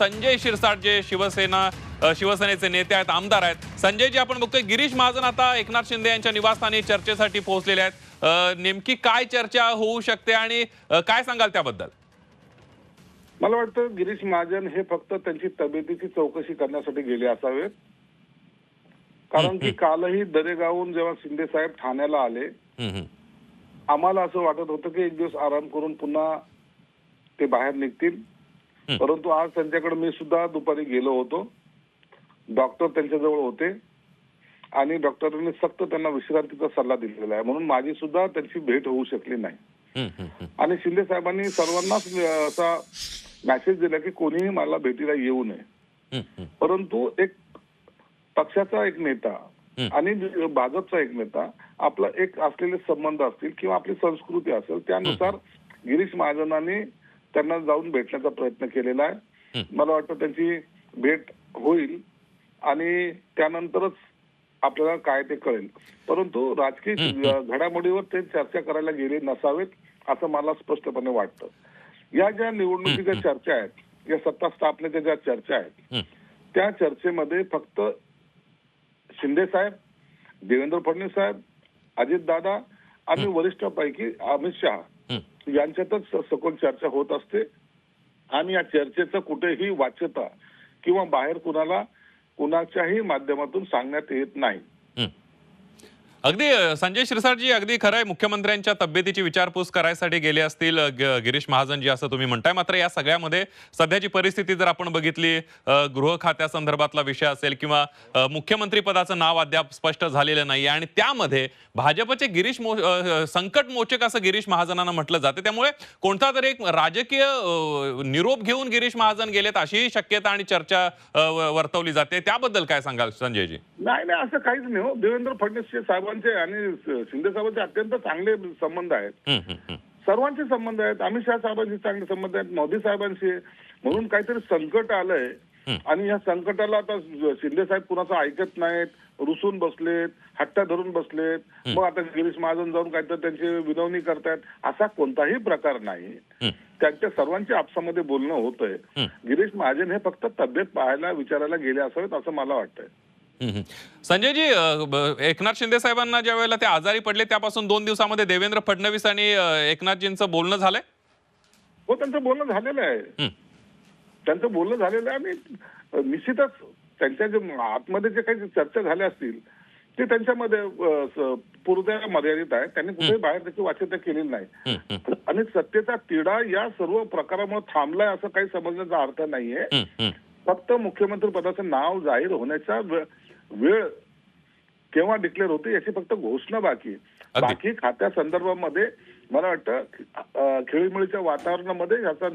संजय शिरसाट जे शिवसेना शिवसेनेचे नेते आहेत आमदार आहेत. संजयजी आपण बघतोय गिरीश महाजन आता एकनाथ शिंदे यांच्या निवासस्थानी चर्चेसाठी पोहोचलेले आहेत. नेमकी काय चर्चा होऊ शकते आणि काय सांगाल त्याबद्दल? मला वाटतं गिरीश महाजन हे फक्त त्यांची तब्येतीची चौकशी करण्यासाठी गेले असावेत. कारण की कालही दरेगावहून जेव्हा शिंदे साहेब ठाण्याला आले. आम्हाला असं वाटत होतं की एक दिवस आराम करून पुन्हा ते बाहेर निघतील. परंतु आज त्यांच्याकडे मी सुद्धा दुपारी गेलो होतो. डॉक्टर त्यांच्याजवळ होते. आणि डॉक्टरांनी सक्त त्यांना विश्रांतीचा सल्ला दिलेला आहे. म्हणून माझी सुद्धा त्यांची भेट होऊ शकली नाही. आणि शिंदे साहेबांनी सर्वांनाच असा मेसेज दिला की कोणीही मला भेटीला येऊ नये. परंतु एक पक्षाचा एक नेता आणि भाजपचा एक नेता आपला एक असलेले संबंध असतील किंवा आपली संस्कृती असेल त्यानुसार गिरीश महाजनांनी त्यांना जाऊन भेटण्याचा प्रयत्न केलेला आहे. मला वाटतं त्यांची भेट होईल आणि त्यानंतरच आपल्याला काय ते कळेल. परंतु राजकीय घडामोडीवर ते चर्चा करायला गेले नसावेत असं मला स्पष्टपणे वाटतं. या ज्या निवडणुकीच्या चर्चा आहेत या सत्ता स्थापनेच्या ज्या चर्चा आहेत. त्या चर्चेमध्ये फक्त शिंदे साहेब देवेंद्र फडणवीस साहेब अजित दादा आणि वरिष्ठापैकी अमित शहा यांच्यातच सखोल चर्चा होत असते. आणि या चर्चेचं कुठेही वाच्यता किंवा बाहेर कुणाला कुणाच्याही माध्यमातून सांगण्यात येत नाही. अगदी संजय शिरसाटजी अगदी खरं आहे मुख्यमंत्र्यांच्या तब्येतीची विचारपूस करायसाठी गेले असतील गिरीश महाजन गिरीश महाजनजी असं तुम्ही म्हणताय. मात्र या सगळ्यामध्ये सध्याची परिस्थिती जर आपण बघितली गृह खात्यासंदर्भातला विषय असेल किंवा मुख्यमंत्री पदाचं नाव अद्याप स्पष्ट झालेलं नाही आणि त्यामध्ये भाजपचे गिरीश मो संकट मोचक असं गिरीश महाजनांना म्हटलं जाते. त्यामुळे कोणता तरी एक राजकीय निरोप घेऊन गिरीश महाजन गेलेत अशीही शक्यता आणि चर्चा वर्तवली जाते. त्याबद्दल काय सांगाल संजयजी? नाही नाही असं काहीच नाही हो. देवेंद्र फडणवीस साहेबांचे आणि शिंदे साहेबांचे अत्यंत चांगले संबंध आहेत. सर्वांचे संबंध आहेत. अमित शहा साहेबांशी चांगले संबंध आहेत. मोदी साहेबांशी म्हणून काहीतरी संकट आलंय. आणि या संकटाला आता शिंदे साहेब कुणाचं ऐकत नाहीत. रुसून बसलेत. हट्टा धरून बसलेत. मग आता गिरीश महाजन जाऊन काहीतरी त्यांची विनवणी करतायत. असा कोणताही प्रकार नाही. त्यांच्या सर्वांच्या आपसामध्ये बोलणं होतंय. गिरीश महाजन हे फक्त तब्येत पाहायला विचारायला गेले असावेत असं मला वाटतंय. संजयजी अ, ब- एकनाथ शिंदे साहेबांना ज्या वेळेला ते आजारी पडले त्यापासून दोन दिवसामध्ये देवेंद्र फडणवीस आणि एकनाथजींचं बोलणं झालंय? हो त्यांचं बोलणं झालेलं आहे. त्यांचं बोलणं झालेलं आहे. आणि निश्चितच त्यांच्या जे आतमध्ये जे काही चर्चा झाल्या असतील ते त्यांच्यामध्ये पुरत्या मर्यादित आहे त्यांनी कुठेही बाहेर त्याची वाच्यता केलेली नाही. आणि सत्तेचा तिढा या सर्व प्रकारामुळे थांबलाय असं काही समजण्याचा अर्थ नाहीये. फक्त मुख्यमंत्री पदाचं नाव जाहीर होण्याचा वे- वेळ केव्हा डिक्लेअर होते याची फक्त घोषणा बाकी. बाकी खात्या संदर्भामध्ये मला वाटतं खेळीमेळीच्या वातावरणामध्ये याचा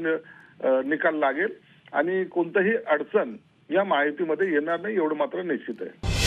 निकाल लागेल आणि कोणतंही अडचण या माहितीमध्ये येणार नाही एवढं मात्र निश्चित आहे